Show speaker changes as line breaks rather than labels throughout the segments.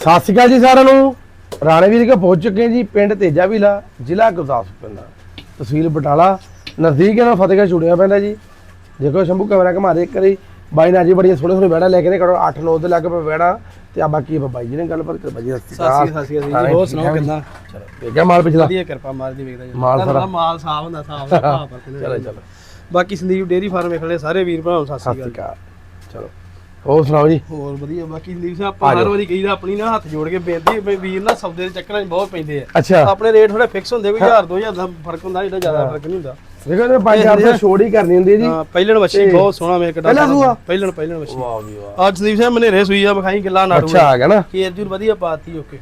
ਸਤਿ ਸ਼੍ਰੀ ਅਕਾਲ ਜੀ ਸਾਰਿਆਂ ਨੂੰ। ਰਾਣੇ ਵੀਰ ਕੇ ਪਹੁੰਚ ਚੁੱਕੇ ਹਾਂ ਜੀ ਪਿੰਡ ਤੇਜਾ ਵਿਲਾ ਜ਼ਿਲ੍ਹਾ ਗੁਰਦਾਸਪੁਰ ਪੈਂਦਾ। ਤਹਿਸੀਲ ਬਟਾਲਾ ਨਜ਼ਦੀਕ ਇਹਨਾਂ ਫਤਿਹਗੜ੍ਹ ਚੂੜੀਆਂ ਪੈਂਦਾ ਜੀ। ਦੇਖੋ ਸ਼ੰਭੂ ਕੈਮਰਾ ਘਮਾ ਦੇ ਇੱਕ ਵਾਰੀ। ਬਾਈ ਨੇ ਹੀ ਬੜੀਆਂ ਸੋਹਣੇ ਸੋਹਣੇ ਵੈੜਾ ਲੈ ਕੇ ਨੇ ਕਰੋ 8 9 ਦੇ ਲੱਗ ਪਏ ਵੈੜਾ ਤੇ ਆ ਬਾਕੀ ਬਾਈ ਜੀ ਨੇ ਗੱਲ ਪਰ ਕਰ ਬਾਈ ਜੀ ਸਤਿ
ਸਾਸੀ ਸਾਸੀ ਜੀ। ਹੋਰ ਸੁਣਾਓ ਕਿੰਨਾ
ਚਲੋ ਵੇਖਿਆ ਮਾਲ ਪਿਛਲਾ?
ਵਧੀਆ ਕਿਰਪਾ ਮਾਰਦੀ ਵੇਖਦਾ ਜੀ।
ਮਾਲ ਸਾਰਾ।
ਮਾਲ ਸਾਫ਼ ਹੁੰਦਾ ਸਾਫ਼ ਦਾ ਭਾਅ ਪਰ
ਚਲੋ ਚਲੋ।
ਬਾਕੀ ਸੰਦੀਪ ਡੇਰੀ ਫਾਰਮ ਵੇਖ ਲੈ ਸਾਰੇ ਵੀਰ ਭਰਾਵਾਂ ਨੂੰ ਸਤਿ
ਸਤਿ
ਸ਼੍ਰੀ
ਸ਼੍ਰੀ
ਅਕਾਲ।
ਅਕਾਲ। ਚਲੋ। ਹੋਰ ਸੁਣਾਓ ਜੀ?
ਹੋਰ ਵਧੀਆ ਬਾਕੀ ਸੰਦੀਪ ਸਿੰਘ ਆਪਾਂ ਹਰ ਵਾਰੀ ਕਹੀਦਾ ਆਪਣੀ ਨਾ ਹੱਥ ਜੋੜ ਕੇ ਬੇਨਤੀ ਵੀ ਵੀਰ ਨਾ ਸੌਦੇ ਦੇ ਚੱਕਰਾਂ 'ਚ ਬਹੁਤ ਪੈਂਦੇ ਆ।
ਅੱਛਾ।
ਆਪਣੇ ਰੇਟ ਥੋੜੇ ਫਿਕਸ ਹੁੰਦੇ ਕੋਈ 1000 2000 ਦਾ ਫ਼ਰਕ ਹੁੰਦਾ ਜਿਹੜਾ ਜ਼ਿਆਦਾ ਫ਼ਰਕ ਨਹੀਂ ਹੁੰਦਾ।
ਦੇਖੋ ਇਹ 5000 ਰੁਪਏ ਛੋੜ ਹੀ ਕਰਨੀ ਹੁੰਦੀ ਹੈ ਜੀ।
ਹਾਂ ਪਹਿਲਣ ਵੱਛੀ ਬਹੁਤ ਸੋਹਣਾ ਮੇਰੇ ਕਿਡਾ
ਪਹਿਲਾ ਸੂਆ?
ਪਹਿਲਣ ਪਹਿਲਣ ਵੱਛੀ।
ਵਾਹ ਵੀ ਵਾਹ।
ਅੱਜ ਸੰਦੀਪ ਸਿੰਘ ਮਨੇਰੇ ਸੂਈ ਆ ਵਿਖਾਈ ਕਿੱਲਾ ਨਾੜੂ
ਅੱਛਾ ਆ ਗਿਆ ਨਾ।
ਕੇਰ ਜੂਰ ਵਧੀਆ ਪਾਤੀ ਓਕੇ।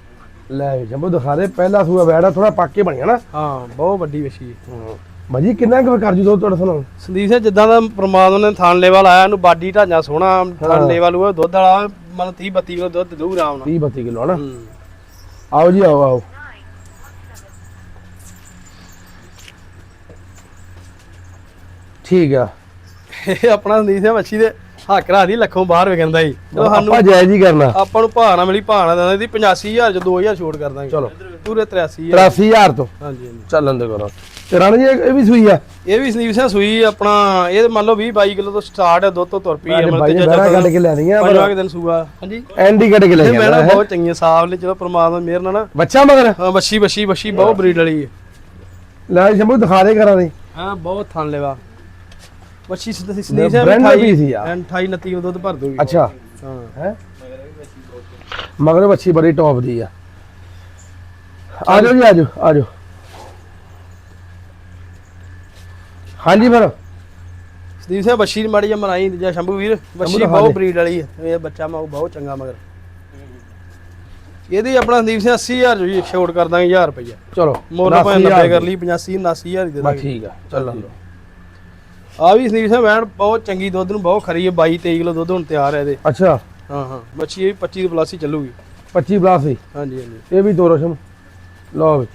ਲੈ ਜੰਬੋ ਦਿਖਾ ਦੇ ਪਹਿਲਾ ਸੂਆ ਵੈੜਾ ਥੋੜਾ ਪੱਕ ਕੇ ਬਣਿਆ ਨਾ।
ਹਾਂ ਬਹੁਤ ਵੱਡੀ ਵੱਛੀ ਹੈ।
ਭਾਜੀ ਕਿੰਨਾ ਕੁ ਕਰ ਜੂ ਦੋ ਤੁਹਾਡਾ ਸੁਣਾਓ
ਸੰਦੀਪ ਸਿੰਘ ਜਿੱਦਾਂ ਦਾ ਪ੍ਰਮਾਤਮਾ ਨੇ ਥਾਨ ਲੈਵਲ ਆਇਆ ਇਹਨੂੰ ਬਾਡੀ ਢਾਂਚਾ ਸੋਹਣਾ ਥਾਨ ਲੈਵਲ ਉਹ ਦੁੱਧ ਵਾਲਾ ਮਨ 30 32 ਕਿਲੋ ਦੁੱਧ ਦੂ ਆਰਾਮ ਨਾਲ।
30 32 ਕਿਲੋ ਹਨਾ। ਆਓ ਜੀ ਆਓ ਆਓ। ਠੀਕ ਆ।
ਇਹ ਆਪਣਾ ਸੰਦੀਪ ਸਿੰਘ ਮੱਛੀ ਦੇ ਹੱਕ ਰਾ ਦੀ ਲੱਖੋਂ ਬਾਹਰ ਵਿਕਣਦਾ ਜੀ ਚਲੋ ਸਾਨੂੰ
ਆਪਾਂ ਜਾਇਜ਼ ਹੀ ਕਰਨਾ।
ਆਪਾਂ ਨੂੰ ਭਾਅ ਨਾ ਮਿਲੀ ਭਾਅ ਨਾ ਦਿੰਦਾ ਇਹਦੀ 85000 ਚ 2000 ਛੋਟ ਕਰ ਦਾਂਗੇ।
ਚਲੋ।
ਪੂਰੇ 83000
83000 ਤੋਂ।
ਹਾਂਜੀ ਹਾਂਜੀ।
ਚੱਲਣ ਦੇ ਕਰੋ। ਤੇ ਰਾਣੀ ਜੀ ਇਹ ਵੀ ਸੂਈ ਆ?
ਇਹ ਵੀ ਸੰਦੀਪ ਸਿੰਘ ਸੂਈ ਆਪਣਾ ਇਹ ਮੰਨ ਲਓ 20 22 ਕਿਲੋ ਤੋਂ ਸਟਾਰਟ ਹੈ ਦੁੱਧ ਤੋਂ ਤੁਰ ਪਈ ਹੈ ਮਤਲਬ
ਨੇ ਬਹਿਰਾ ਕੱਢ ਕੇ ਲੈਣੀਆਂ ਪਰ
ਦਿਨ ਸੂਆ। ਹਾਂਜੀ।
ਐਂਡੀ ਕੱਢ ਕੇ ਲੈ ਗਿਆ
ਮੈਨਾਂ ਬਹੁਤ ਚੰਗੀਆਂ ਸਾਫ਼ ਨੇ ਚਲੋ ਪ੍ਰਮਾਤਮਾ ਮਿਹਰ ਨਾਲ ਨਾ।
ਬੱਚਾ ਮਗਰ?
ਹਾਂ ਵੱਛੀ ਵੱਛੀ ਵੱਛੀ ਬਹੁਤ ਬਰੀਡ ਵਾਲੀ ਹੈ
ਲੈ ਜੰਬੂ ਦਿਖਾ ਦੇ ਕਰਾਂ ਦੇ।
ਹਾਂ ਬਹੁਤ ਥਣ ਲੈਵਾ। ਵੱਛੀ ਸੰਦੀਪ ਸਿੰਘ
brand ਦਾ
28
piece ਹੀ ਆ।
28 29 ਕਿਲੋ ਦੁੱਧ ਭਰ ਦੂਗੀ
ਅੱਛਾ।
ਹਾਂ।
ਹੈ? ਮਗਰ ਬੱਚੀ ਬੜੀ ਟੌਪ ਦੀ ਆ। ਆ ਜਾਓ ਜੀ ਆ ਜਾਓ ਆ ਜਾਓ। ਹਾਂਜੀ ਫਿਰ।
ਸੰਦੀਪ ਸਿੰਘ ਬੱਛੀ ਦੀ ਮਾੜੀ ਜਿਹਾ ਮਰਾਈ ਜਾਂ ਸ਼ੰਭੂ ਵੀਰ? ਬੱਛੀ ਬਹੁਤ। ਬਰੀਡ ਵਾਲੀ ਹੈ ਇਹ ਬੱਚਾ ਮਾਊ ਬਹੁਤ ਚੰਗਾ ਮਗਰ। ਇਹਦੀ ਆਪਣਾ ਸੰਦੀਪ ਸਿੰਘ 80000 ਜੀ ਛੋਟ ਕਰ ਦਾਂਗੇ 1000 ਰੁਪਈਆ।
ਚਲੋ 89,000
90 ਕਰ ਲਈ 85 79000 ਹੀ ਦੇ
ਬਸ
ਦਾਂਗੇ।
ਠੀਕ ਆ ਚੱਲਣ ਦੋ
ਆ ਵੀ ਸੰਦੀਪ ਸਿੰਘ ਵੈਣ ਬਹੁਤ ਚੰਗੀ ਦੁੱਧ ਨੂੰ ਬਹੁਤ ਖਰੀ ਹੈ 22 23 ਕਿਲੋ ਦੁੱਧ ਹੁਣ ਤਿਆਰ ਹੈ ਇਹਦੇ।
ਅੱਛਾ।
ਹਾਂ ਹਾਂ ਬੱਚੀ ਇਹ ਵੀ 25 ਤੋਂ ਪਲੱਸ ਚੱਲੂਗੀ।
25 ਪਲੱਸ
ਹਾਂਜੀ ਹਾਂਜੀ।
ਇਹ ਵੀ ਦੋ ਰਸ਼ਮ। ਲਓ ਵੀ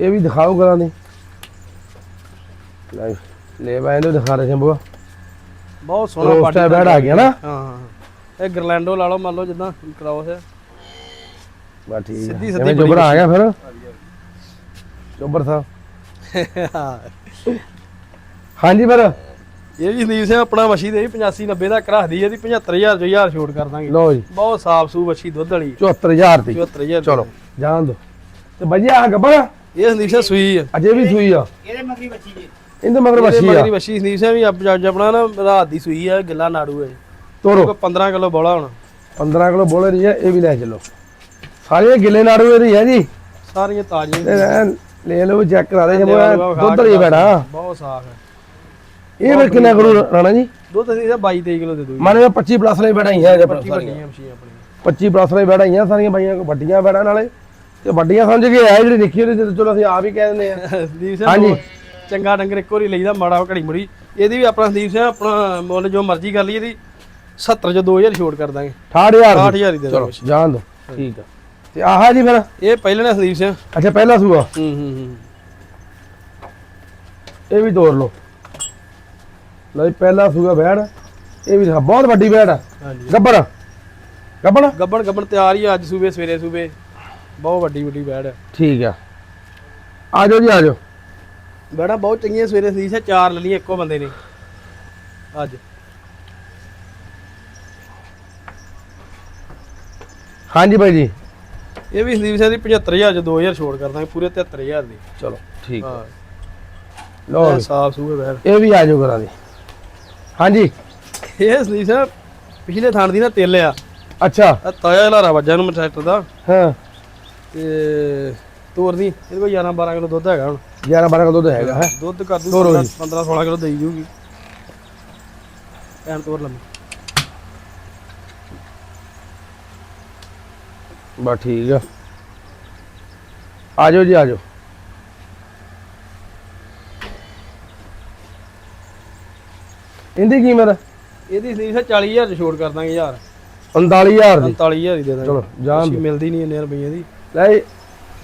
ਇਹ ਵੀ ਦਿਖਾਓ ਕਰਾਂ ਦੀ। ਲੈ ਲੈ ਬਾਈ ਇਹਨੂੰ ਦਿਖਾ ਰਹੇ ਸ਼ੰਭੂ
ਬਹੁਤ ਸੋਹਣਾ ਪਾਟੀ
type ਬੈੜ ਆ ਗਿਆ ਨਾ?
ਹਾਂ ਹਾਂ। ਇਹ ਗਰਲੈਂਡੋ ਲਾ ਲਓ ਮੰਨ ਲਓ ਜਿੱਦਾਂ ਕ੍ਰਾਸ ਹੈ
ਬਸ ਠੀਕ
ਸਿੱਧੀ
ਹੈ
ਸਿੱਧੀ
ਜੋਬਰ ਆ ਗਿਆ ਫਿਰ। ਜੋਬਰ ਸਾਹਿਬ। ਹਾਂਜੀ ਫਿਰ।
ਇਹ ਵੀ ਸੰਦੀਪ ਸਿੰਘ ਆਪਣਾ ਵਸ਼ੀ ਦੇ 85 90 ਦਾ ਰੱਖਦੀ ਇਹਦੀ 75000 ਜੋ 1000 ਛੋਟ ਕਰ ਦਾਂਗੇ।
ਲਓ ਜੀ।
ਬਹੁਤ ਸਾਫ਼ ਸੂ ਵਸ਼ੀ ਦੁੱਧ ਵਾਲੀ।
74000 ਦੀ।
74000
ਚਲੋ ਜਾਣ ਦੋ। ਤੇ ਭਈਆ ਆ ਗੱਬਰ
ਇਹ ਸੰਦੀਪ ਸਿੰਘ ਸੂਈ ਹੈ
ਅਜੇ ਵੀ ਸੂਈ ਆ।
ਇਹਦੇ ਮਗਰੀ ਬੱਚੀ ਜੀ।
ਇਹਦੇ ਮਗਰ ਬੱਛੀ ਆ।
ਮਗਰੀ ਵਸ਼ੀ ਸੰਦੀਪ ਸਿੰਘ ਵੀ ਆਪਣਾ ਨਾ ਰਾਤ ਦੀ ਸੂਈ ਹੈ ਗਿੱਲਾ ਨਾੜੂ ਹੈ
ਤੋਰੋ।
ਕੋਈ 15 ਕਿਲੋ ਬੋਲਾ ਹੁਣ।
15 ਕਿਲੋ ਬੋਲੇ ਰਹੀ ਹੈ ਇਹ ਵੀ ਲੈ ਚੱਲੋ। ਸਾਰੇ ਗਿੱਲੇ ਨਾੜੂ ਇਹਦੀ ਹੈ ਜੀ।
ਸਾਰੀਆਂ ਤਾਜ਼ੀਆਂ
ਲੈ ਲਓ ਚੈੱਕ ਕਰਾ ਦੇ ਦੁੱਧ ਲਈ ਬੈਠਾ
ਬਹੁਤ ਸਾਫ਼ ਹੈ
ਇਹ ਫਿਰ ਕਿੰਨਾ ਕਰੂ ਰਾਣਾ ਜੀ?
ਦੁੱਧ ਸਿੰਘ 22 23 ਕਿਲੋ ਦੇ ਦੂਗੀ
ਮਾਨੇ 25 ਪਲੱਸ ਲਈ ਬੈਠਾ ਹੀ ਹੈ ਜੇ
ਪੱਟੀ ਵੱਡੀਆਂ ਮਸ਼ੀਆਂ ਆਪਣੀਆਂ।
25 ਪਲੱਸ ਲਈ ਹੀ ਆ ਸਾਰੀਆਂ ਬਾਈਆਂ ਕੋ ਵੱਡੀਆਂ ਬੈਠਾ ਨਾਲੇ। ਤੇ ਵੱਡੀਆਂ ਸਮਝ ਕੇ ਆਇਆ ਜਿਹੜੀ ਨਿੱਕੀ ਉਹਦੇ ਚਲੋ ਅਸੀਂ ਆਪ ਹੀ ਕਹਿ ਦਿੰਦੇ ਆ।
ਸੰਦੀਪ ਸਿੰਘ
ਹਾਂਜੀ।
ਚੰਗਾ ਡੰਗਰ ਇੱਕ ਵਾਰੀ ਲਈਦਾ ਮਾੜਾ ਘੜੀ ਮੁੜੀ। ਇਹਦੀ ਵੀ ਆਪਣਾ ਸੰਦੀਪ ਸਿੰਘ ਆਪਣਾ ਮੁੱਲ ਜੋ ਮਰਜ਼ੀ ਕਰ ਲਈ ਇਹਦੀ 70 ਚ 2000 ਛੋਟ ਕਰ ਦਾਂਗੇ।
68000
60000 ਹੀ ਦੇ
ਚਲੋ ਜਾਣ ਦੋ। ਠੀਕ ਆ। ਤੇ ਆਹ ਜੀ ਫਿਰ?
ਇਹ ਪਹਿਲੇ ਨੇ ਸੰਦੀਪ ਸਿੰਘ।
ਅੱਛਾ ਪਹਿਲਾ ਸੂਆ?
ਹੂੰ ਹੂੰ ਹੂੰ।
ਇਹ ਵੀ ਤੋੜ ਲਓ। ਲਓ ਜੀ ਪਹਿਲਾ ਸੂਆ ਬੈੜ। ਇਹ ਵੀ ਦਿਖਾ, ਬਹੁਤ ਵੱਡੀ ਬੈੜ ਆ।
ਹਾਂਜੀ।
ਗੱਬਰ ਗੱਬਰ
ਗੱਬਣ ਗੱਬਣ ਤਿਆਰ ਹੀ ਆ, ਅੱਜ ਸੂਬੇ ਸਵੇਰੇ ਸੂਬੇ। ਬਹੁਤ ਵੱਡੀ ਵੱਡੀ ਬੈੜ ਹੈ
ਠੀਕ ਆ। ਆ ਜਾਓ ਜੀ ਆ ਜਾਓ।
ਬੈੜਾਂ ਬਹੁਤ ਚੰਗੀਆਂ ਸਵੇਰੇ ਸੰਦੀਪ ਸਿੰਘ ਚਾਰ ਲੈ ਲਈਆਂ ਇੱਕੋ ਬੰਦੇ ਨੇ। ਅੱਜ।
ਹਾਂਜੀ ਭਾਈ ਜੀ।
ਇਹ ਵੀ ਸੰਦੀਪ ਸਿੰਘ ਦੀ 75000 ਚ 2000 ਛੋਟ ਕਰ ਦਾਂਗੇ ਪੂਰੇ 73000 ਦੀ।
ਚਲੋ ਠੀਕ ਆ।
ਹਾਂ।
ਲਓ
ਇਹ
ਜੀ,
ਸਾਫ਼ ਸੂਬੇ ਬੈੜ।
ਇਹ ਵੀ ਆ ਜਾਓ ਕਰਾਂ ਦੀ। ਹਾਂਜੀ।
ਇਹ ਸੰਦੀਪ ਸਿੰਘ ਪਿਛਲੇ ਥਾਣ ਦੀ ਨਾ ਤਿਲ ਆ।
ਅੱਛਾ।
ਆ ਤਾਇਆ ਹਲਾਰਾ ਵੱਜਾ ਨੂੰ ਟਰੈਕਟਰ ਦਾ।
ਹਾਂ।
ਤੇ ਤੋਰ ਦੀ ਇਹਦੇ ਕੋਲ 11 12 ਕਿਲੋ ਦੁੱਧ ਹੈਗਾ ਹੁਣ।
11 12 ਕਿਲੋ ਦੁੱਧ ਹੈਗਾ ਹੈ?
ਦੁੱਧ ਕਰ ਦੂ
ਤੋਰੋ ਜੀ।
15 16 ਕਿਲੋ ਦੇਈ ਜੂਗੀ ਐਨ ਤੋਰ ਲੰਮੀ।
ਬਸ ਠੀਕ ਆ। ਆ ਜਾਓ ਜੀ ਆ ਇਹਦੀ ਕੀਮਤ
ਇਹਦੀ ਸਿੰਘ 40000 ਚ ਛੋਟ ਕਰ ਦਾਂਗੇ ਯਾਰ।
39000 ਦੀ?
49000 ਹੀ ਦੇ ਦਾਂਗੇ।
ਚਲੋ ਦਿਓ।
ਮਿਲਦੀ ਨਹੀਂ ਇੰਨੇ ਰੁਪਈਆਂ ਦੀ।
ਲੈ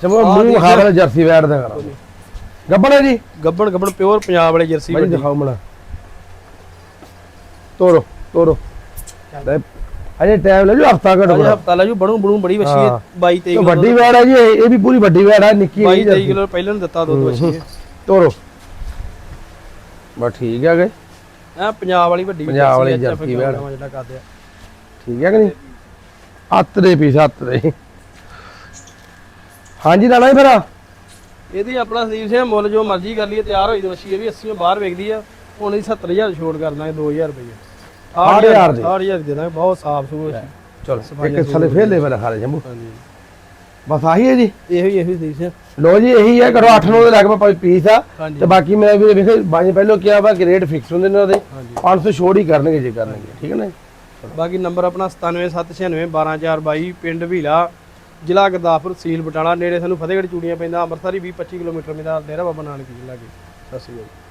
ਚਮੋ ਮੂੰਹ। ਹਾਰ ਜਰਸੀ ਵੈਟ ਦਾ ਕਰਾਂ। ਗੱਬੜ ਹੈ ਜੀ?
ਗੱਬਣ ਗੱਬਣ ਪਿਓਰ ਪੰਜਾਬ ਵਾਲੇ ਜਰਸੀ ਵੱਡੀ।
ਦਿਖਾਓ ਮਣਾ ਤੋਰੋ ਤੋਰੋ। ਲੈ ਅਜੇ ਟਾਈਮ ਲੈ ਜੂ ਹਫਤਾ ਘੱਟ
ਅਜੇ ਹਫਤਾ ਲੈ ਜੂ ਬਣੂ ਬਣੂ ਬੜੀ ਵਛੀ ਹੈ।
ਹਾਂ।
22 23
ਤੇ ਵੱਡੀ ਵੈੜ ਹੈ ਜੀ ਇਹ ਵੀ ਪੂਰੀ ਵੱਡੀ ਵੈੜ ਹੈ ਨਿੱਕੀ
22
ਨਹੀਂ
23 ਕਿਲੋ ਪਹਿਲਾਂ ਨੂੰ ਦਿੱਤਾ ਦੁੱਧ ਵਛੀ ਹੈ।
ਤੋਰੋ। ਬਸ ਠੀਕ ਹੈ ਗਏ।
ਆ ਪੰਜਾਬ ਵਾਲੀ ਵੱਡੀ
ਪੰਜਾਬ ਵਾਲੀ
ਜਰਸੀ
ਵੈੜ।
ਜਿਹੜਾ ਕਰਦੇ ਆ।
ਠੀਕ ਹੈ ਕਿ ਨਹੀਂ? ਆਤਰੇ ਪੀਸ ਆਤਰੇ ਹਾਂਜੀ ਲਾਲਾ ਜੀ ਫਿਰ।
ਇਹਦੀ ਆਪਣਾ ਸੰਦੀਪ ਸਿੰਘ ਮੁੱਲ ਜੋ ਮਰਜ਼ੀ ਕਰ ਲਈਏ ਤਿਆਰ ਹੋਈ ਦੀ ਵਛੀ ਇਹ ਵੀ 80 ਬਾਹਰ ਵਿਕਦੀ ਆ। ਹੁਣ ਇਹਦੀ 70000 ਛੋੜ ਕਰ ਦਾਂਗੇ 2000 ਰੁਪਏ
ਅੱਠ ਹਜ਼ਾਰ ਦੀ।
8000 ਦੇ ਦਾਂਗੇ ਬਹੁਤ ਸਾਫ਼ ਵਛੀ
ਚਲੋ ਇੱਕ ਥਲੇ ਫੇਰ ਲੈ ਵਾਲਾ ਖਾ ਲੈ ਜੰਬੂ
ਹਾਂਜੀ।
ਬਸ ਆਹੀ ਹੈ ਜੀ।
ਇਹੋ ਹੀ ਇਹੋ ਹੀ ਸੰਦੀਪ ਸਿੰਘ
ਲੋ ਜੀ ਇਹੀ ਹੈ ਕਰੋ 8 9 ਦੇ ਲਗਭਗ ਪੀਸ ਆ।
ਹਾਂਜੀ।
ਤੇ ਬਾਕੀ ਮੈਂ ਵੀ ਵੇਖੇ ਬਾਜੀ ਪਹਿਲਾਂ ਕਿਹਾ ਵਾ ਕਿ ਰੇਟ ਫਿਕਸ ਹੁੰਦੇ ਨੇ ਉਹਦੇ।
ਹਾਂਜੀ।
500 ਛੋੜ ਹੀ ਕਰਨਗੇ ਜੇ ਕਰਨਗੇ ਠੀਕ ਹੈ ਨਾ ਜੀ?
ਬਾਕੀ ਨੰਬਰ ਆਪਣਾ 9796 12422 ਪਿੰਡ ਭੀਲਾ ਜ਼ਿਲ੍ਹਾ ਗੁਰਦਾਸਪੁਰ ਤਹਿਸੀਲ ਬਟਾਲਾ। ਨੇੜੇ ਸਾਨੂੰ ਫਤਿਹਗੜ੍ਹ ਚੂੜੀਆਂ ਪੈਂਦਾ ਅੰਮ੍ਰਿਤਸਰ ਹੀ 20 25 ਕਿਲੋਮੀਟਰ ਮੇਰਾ ਡੇਰਾ ਬਾਬਾ ਨਾਨਕ ਜੀ ਲਾਗੇ। ਸਤਿ ਸ਼੍ਰੀ ਅਕਾਲ।